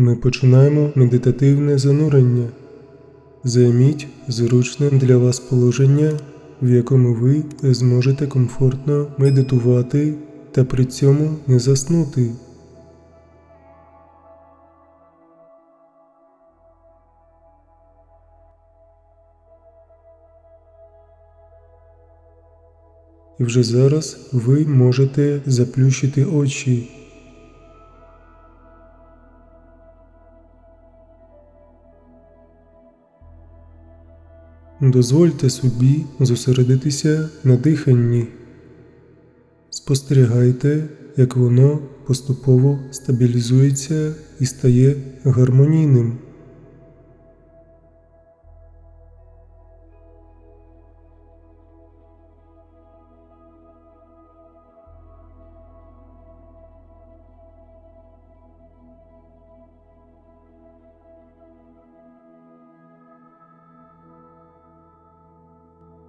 Ми починаємо медитативне занурення. Займіть зручне для вас положення, в якому ви зможете комфортно медитувати та при цьому не заснути. І вже зараз ви можете заплющити очі. Дозвольте собі зосередитися на диханні. Спостерігайте, як воно поступово стабілізується і стає гармонійним.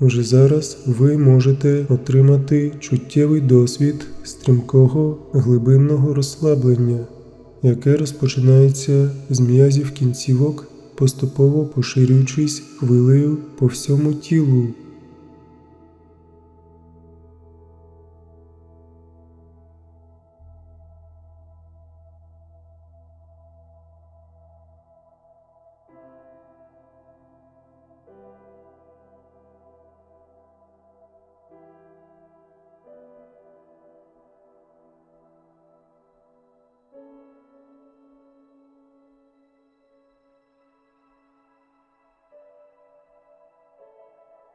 Вже зараз ви можете отримати чуттєвий досвід стрімкого глибинного розслаблення, яке розпочинається з м'язів кінцівок, поступово поширюючись хвилею по всьому тілу.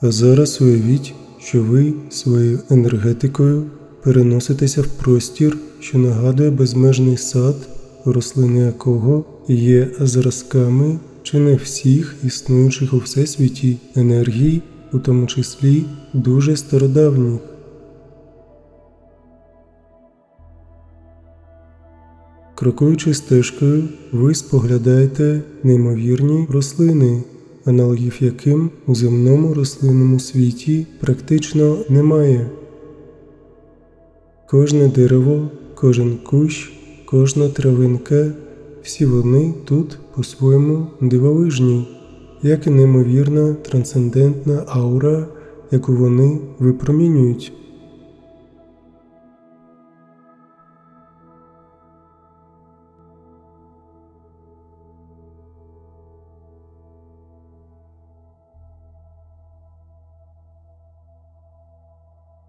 А зараз уявіть, що ви своєю енергетикою переноситеся в простір, що нагадує безмежний сад, рослини якого є зразками чи не всіх існуючих у всесвіті енергій, у тому числі дуже стародавніх. Крокуючи стежкою, ви споглядаєте неймовірні рослини, аналогів яким у земному рослинному світі практично немає. Кожне дерево, кожен кущ, кожна травинка, всі вони тут по-своєму дивовижні, як і неймовірна трансцендентна аура, яку вони випромінюють.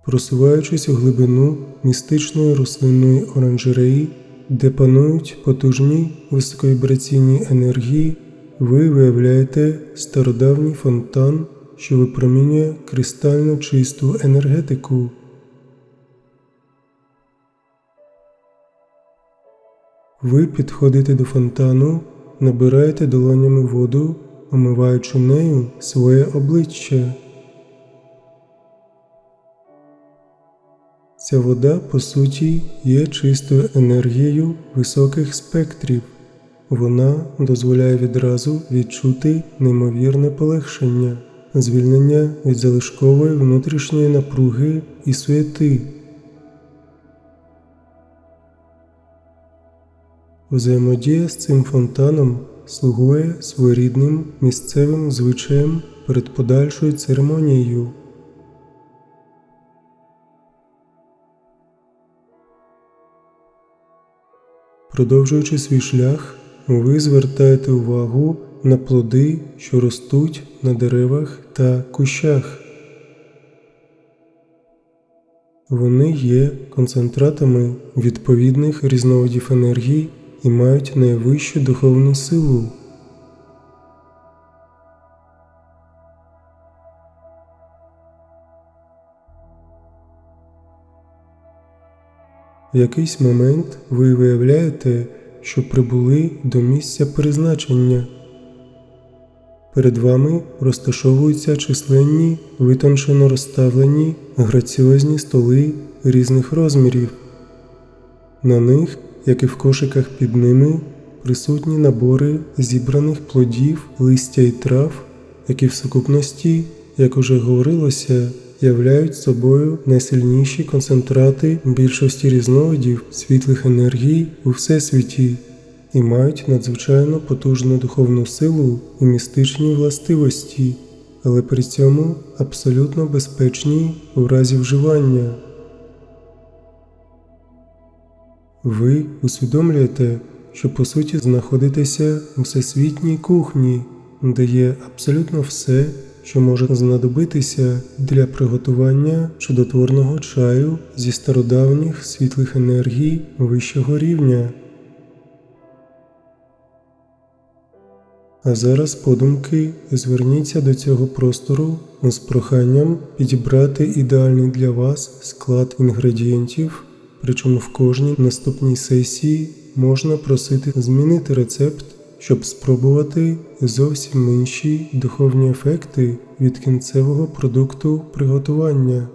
Просуваючись у глибину містичної рослинної оранжереї, де панують потужні високовібраційні енергії, ви виявляєте стародавній фонтан, що випромінює кристально чисту енергетику. Ви підходите до фонтану, набираєте долонями воду, омиваючи нею своє обличчя. Ця вода, по суті, є чистою енергією високих спектрів. Вона дозволяє відразу відчути неймовірне полегшення, звільнення від залишкової внутрішньої напруги і суєти. Взаємодія з цим фонтаном слугує своєрідним місцевим звичаєм перед подальшою церемонією. Продовжуючи свій шлях, ви звертаєте увагу на плоди, що ростуть на деревах та кущах. Вони є концентратами відповідних різновидів енергії і мають найвищу духовну силу. В якийсь момент ви виявляєте, що прибули до місця призначення. Перед вами розташовуються численні, витончено розставлені граціозні столи різних розмірів. На них, як і в кошиках під ними, присутні набори зібраних плодів, листя і трав, які в сукупності, як уже говорилося, являють собою найсильніші концентрати більшості різновидів світлих енергій у всесвіті і мають надзвичайно потужну духовну силу і містичні властивості, але при цьому абсолютно безпечні у разі вживання. Ви усвідомлюєте, що по суті знаходитеся у всесвітній кухні, де є абсолютно все, що може знадобитися для приготування чудотворного чаю зі стародавніх світлих енергій вищого рівня. А зараз, подумки, зверніться до цього простору з проханням підібрати ідеальний для вас склад інгредієнтів, причому в кожній наступній сесії можна просити змінити рецепт, щоб спробувати зовсім інші духовні ефекти від кінцевого продукту приготування.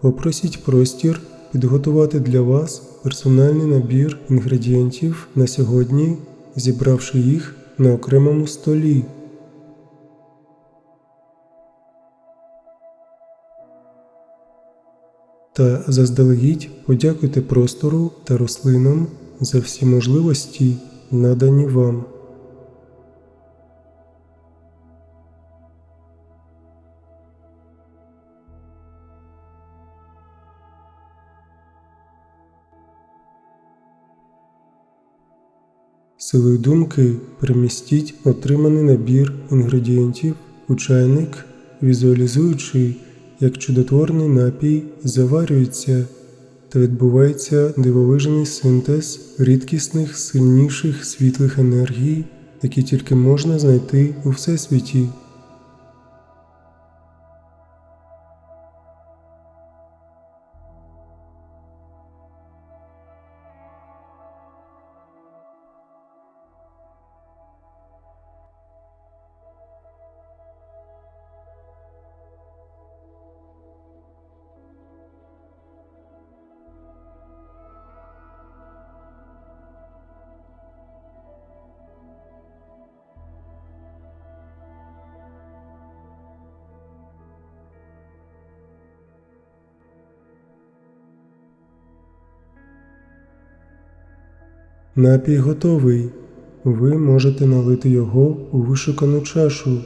Попросіть простір підготувати для вас персональний набір інгредієнтів на сьогодні, зібравши їх на окремому столі. Та заздалегідь подякуйте простору та рослинам за всі можливості, надані вам. Силою думки перемістіть отриманий набір інгредієнтів у чайник, візуалізуючи, як чудотворний напій заварюється та відбувається дивовижний синтез рідкісних сильніших світлих енергій, які тільки можна знайти у всесвіті. Напій готовий. Ви можете налити його у вишукану чашу.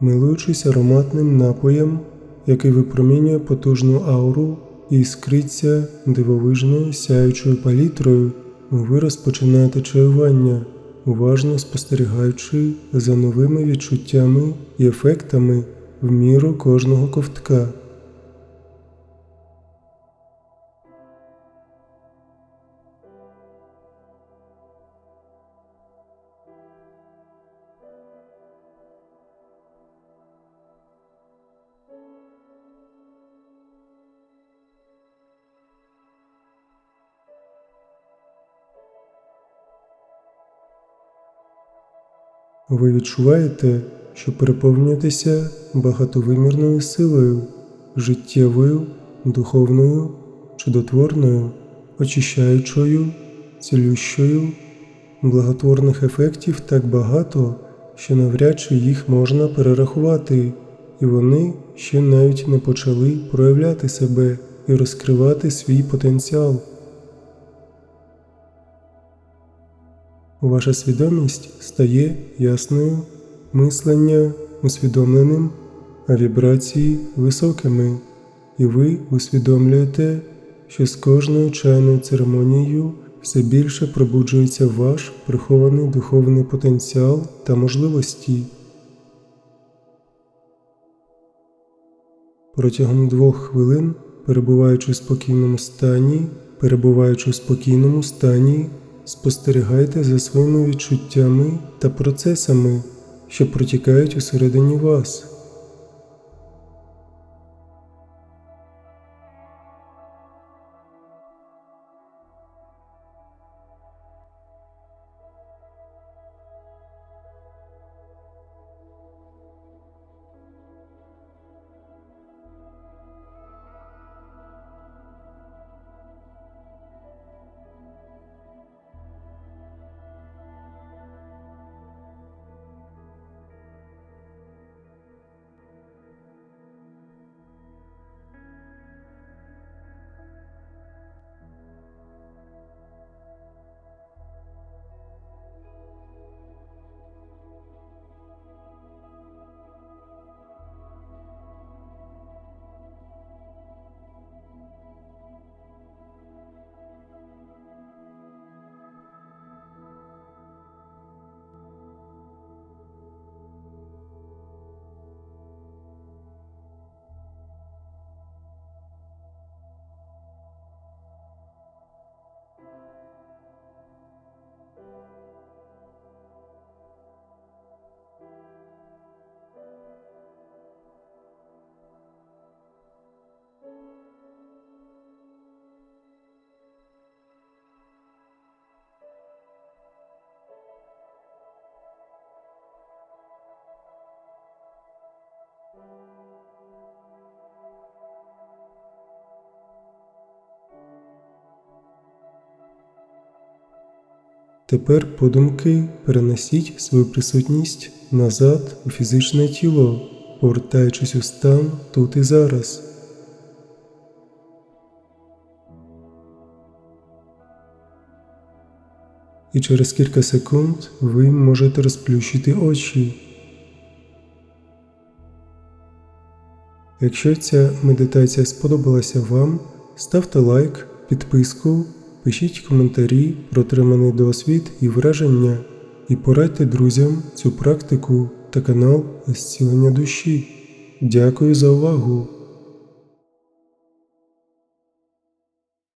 Милуючись ароматним напоєм, який випромінює потужну ауру і іскриться дивовижною сяючою палітрою, ви розпочинаєте чаювання, уважно спостерігаючи за новими відчуттями і ефектами в міру кожного ковтка. Ви відчуваєте, що переповнюєтеся багатовимірною силою, життєвою, духовною, чудотворною, очищаючою, цілющою, благотворних ефектів так багато, що навряд чи їх можна перерахувати, і вони ще навіть не почали проявляти себе і розкривати свій потенціал. Ваша свідомість стає ясною, мислення усвідомленим, а вібрації високими, і ви усвідомлюєте, що з кожною чайною церемонією все більше пробуджується ваш прихований духовний потенціал та можливості. Протягом двох хвилин, перебуваючи в спокійному стані, перебуваючи в спокійному стані, спостерігайте за своїми відчуттями та процесами, що протікають усередині вас. Тепер подумки перенесіть свою присутність назад у фізичне тіло, повертаючись у стан тут і зараз. І через кілька секунд ви можете розплющити очі. Якщо ця медитація сподобалася вам, ставте лайк, підписку, пишіть коментарі про отриманий досвід і враження, і порадьте друзям цю практику та канал зцілення душі. Дякую за увагу!